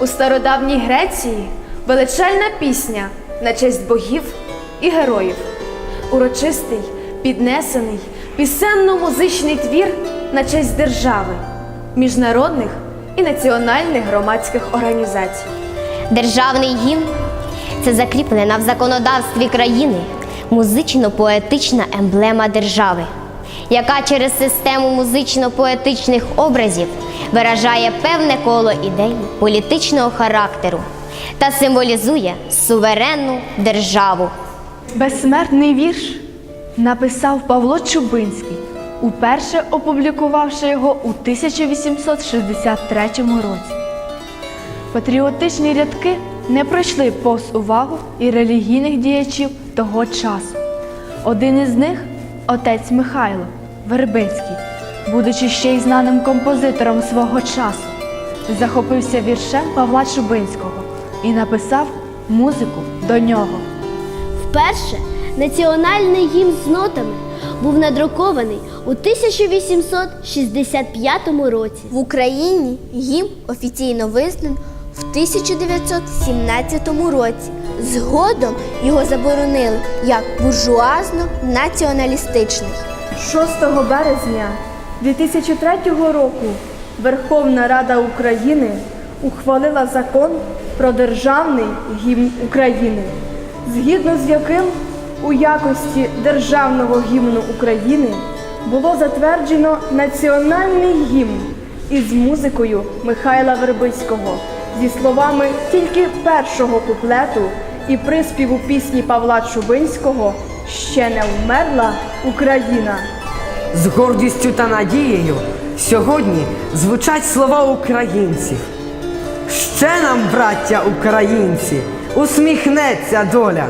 У стародавній Греції величальна пісня на честь богів і героїв. Урочистий, піднесений, пісенно-музичний твір на честь держави, міжнародних і національних громадських організацій. Державний гімн це закріплена в законодавстві країни музично-поетична емблема держави, яка через систему музично-поетичних образів виражає певне коло ідей політичного характеру та символізує суверенну державу. Безсмертний вірш написав Павло Чубинський, уперше опублікувавши його у 1863 році. Патріотичні рядки не пройшли повз увагу і релігійних діячів того часу. Один із них отець Михайло Вербицький, будучи ще й знаним композитором свого часу, захопився віршем Павла Чубинського і написав музику до нього. Вперше національний гімн з нотами був надрукований у 1865 році. В Україні гімн офіційно визнаний в 1917 році. Згодом його заборонили як буржуазно-націоналістичний. 6 березня 2003 року Верховна Рада України ухвалила закон про державний гімн України, згідно з яким у якості державного гімну України було затверджено національний гімн із музикою Михайла Вербицького зі словами тільки першого куплету і приспіву пісні Павла Чубинського Ще не вмерла Україна. З гордістю та надією сьогодні звучать слова українців. Ще нам, браття українці, усміхнеться доля.